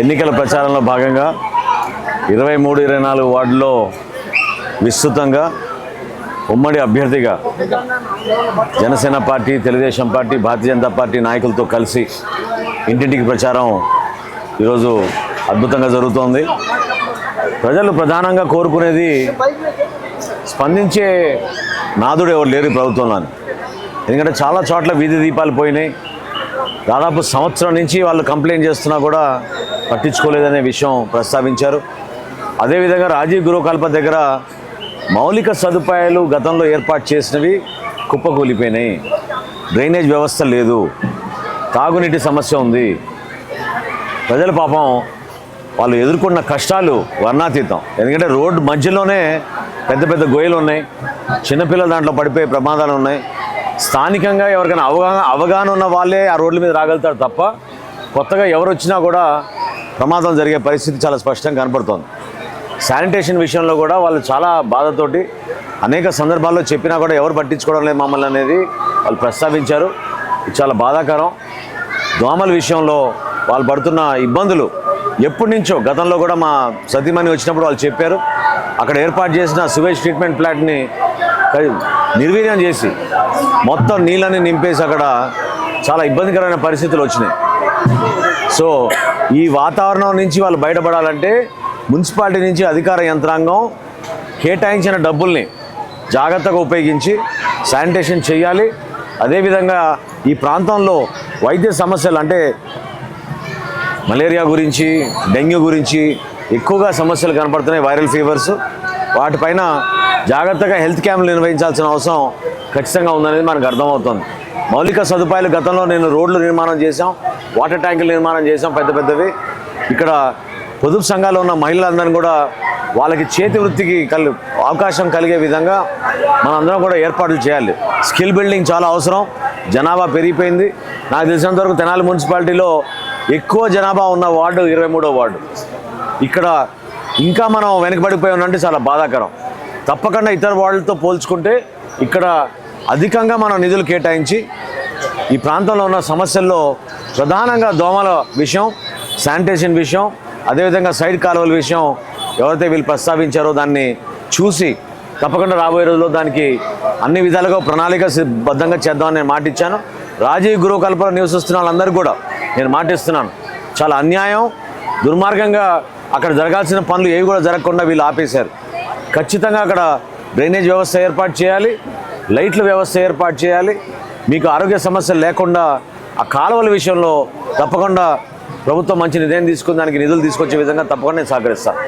ఎన్నికల ప్రచారంలో భాగంగా ఇరవై మూడు ఇరవై నాలుగు వార్డులో విస్తృతంగా ఉమ్మడి అభ్యర్థిగా Janasena party Telugu Desam party Bharatiya Janata party నాయకులతో కలిసి ఇంటింటికి ప్రచారం ఈరోజు అద్భుతంగా జరుగుతోంది. ప్రజలు ప్రధానంగా కోరుకునేది స్పందించే నాదుడు ఎవరు లేరు ప్రభుత్వంలో ఎందుకంటే చాలా చోట్ల వీధి దీపాలు పోయినాయి. దాదాపు సంవత్సరం నుంచి వాళ్ళు కంప్లైంట్ చేస్తున్నా కూడా పట్టించుకోలేదనే విషయం ప్రస్తావించారు. అదేవిధంగా రాజీవ్ గృహకల్ప దగ్గర మౌలిక సదుపాయాలు గతంలో ఏర్పాటు చేసినవి కుప్పకూలిపోయినాయి. డ్రైనేజ్ వ్యవస్థ లేదు. తాగునీటి సమస్య ఉంది. ప్రజల పాపం వాళ్ళు ఎదుర్కొన్న కష్టాలు వర్ణాతీతం. ఎందుకంటే రోడ్డు మధ్యలోనే పెద్ద పెద్ద గొయ్యలు ఉన్నాయి. చిన్నపిల్లలు దాంట్లో పడిపోయే ప్రమాదాలు ఉన్నాయి. స్థానికంగా ఎవరికైనా అవగాహన అవగాహన ఉన్న వాళ్ళే ఆ రోడ్ల మీద రాగలుగుతారు తప్ప కొత్తగా ఎవరు వచ్చినా కూడా ప్రమాదం జరిగే పరిస్థితి చాలా స్పష్టంగా కనపడుతోంది. శానిటేషన్ విషయంలో కూడా వాళ్ళు చాలా బాధతోటి అనేక సందర్భాల్లో చెప్పినా కూడా ఎవరు పట్టించుకోవడం లేదు మమ్మల్ని అనేది వాళ్ళు ప్రస్తావించారు. చాలా బాధాకరం. దోమల విషయంలో వాళ్ళు పడుతున్న ఇబ్బందులు ఎప్పటి నుంచో గతంలో కూడా మా సతీమణి వచ్చినప్పుడు వాళ్ళు చెప్పారు. అక్కడ ఏర్పాటు చేసిన సివేజ్ ట్రీట్మెంట్ ప్లాంట్ని నిర్వీర్యం చేసి మొత్తం నీళ్ళని నింపేసి అక్కడ చాలా ఇబ్బందికరమైన పరిస్థితులు వచ్చినాయి. సో ఈ వాతావరణం నుంచి వాళ్ళు బయటపడాలంటే మున్సిపాలిటీ నుంచి అధికార యంత్రాంగం కేటాయించిన డబ్బుల్ని జాగ్రత్తగా ఉపయోగించి శానిటేషన్ చేయాలి. అదేవిధంగా ఈ ప్రాంతంలో వైద్య సమస్యలు అంటే మలేరియా గురించి డెంగ్యూ గురించి ఎక్కువగా సమస్యలు కనపడుతున్నాయి వైరల్ ఫీవర్స్. వాటిపైన జాగ్రత్తగా హెల్త్ క్యాంపులు నిర్వహించాల్సిన అవసరం ఖచ్చితంగా ఉందనేది మనకు అర్థమవుతుంది. మౌలిక సదుపాయాలు గతంలో నేను రోడ్లు నిర్మాణం చేశాం వాటర్ ట్యాంకులు నిర్మాణం చేశాం పెద్ద పెద్దవి. ఇక్కడ పొదుపు సంఘాలు ఉన్న మహిళలందరినీ కూడా వాళ్ళకి చేతి వృత్తికి కలి అవకాశం కలిగే విధంగా మనందరం కూడా ఏర్పాట్లు చేయాలి. స్కిల్ బిల్డింగ్ చాలా అవసరం జనాభా పెరిగిపోయింది. నాకు తెలిసినంత వరకు తెనాలి మున్సిపాలిటీలో ఎక్కువ జనాభా ఉన్న వార్డు ఇరవై వార్డు. ఇక్కడ ఇంకా మనం వెనకబడిపోయి ఉన్నంటే చాలా బాధాకరం. తప్పకుండా ఇతర వాళ్ళతో పోల్చుకుంటే ఇక్కడ అధికంగా మనం నిధులు కేటాయించి ఈ ప్రాంతంలో ఉన్న సమస్యల్లో ప్రధానంగా దోమల విషయం శానిటేషన్ విషయం అదేవిధంగా సైడ్ కాలువల విషయం ఎవరైతే వీళ్ళు ప్రస్తావించారో దాన్ని చూసి తప్పకుండా రాబోయే రోజుల్లో దానికి అన్ని విధాలుగా ప్రణాళిక బద్ధంగా చేద్దామని నేను మాట ఇచ్చాను రాజీవ్ గురువు కల్పన నివసిస్తున్న వాళ్ళందరికీ కూడా నేను మాటిస్తున్నాను. చాలా అన్యాయం దుర్మార్గంగా అక్కడ జరగాల్సిన పనులు ఏవి కూడా జరగకుండా వీళ్ళు ఆపేశారు. ఖచ్చితంగా అక్కడ డ్రైనేజ్ వ్యవస్థ ఏర్పాటు చేయాలి లైట్ల వ్యవస్థ ఏర్పాటు చేయాలి. మీకు ఆరోగ్య సమస్యలు లేకుండా ఆ కాలువల విషయంలో తప్పకుండా ప్రభుత్వం మంచి నిర్ణయం తీసుకుని దానికి నిధులు తీసుకొచ్చే విధంగా తప్పకుండా నేను సహకరిస్తాను.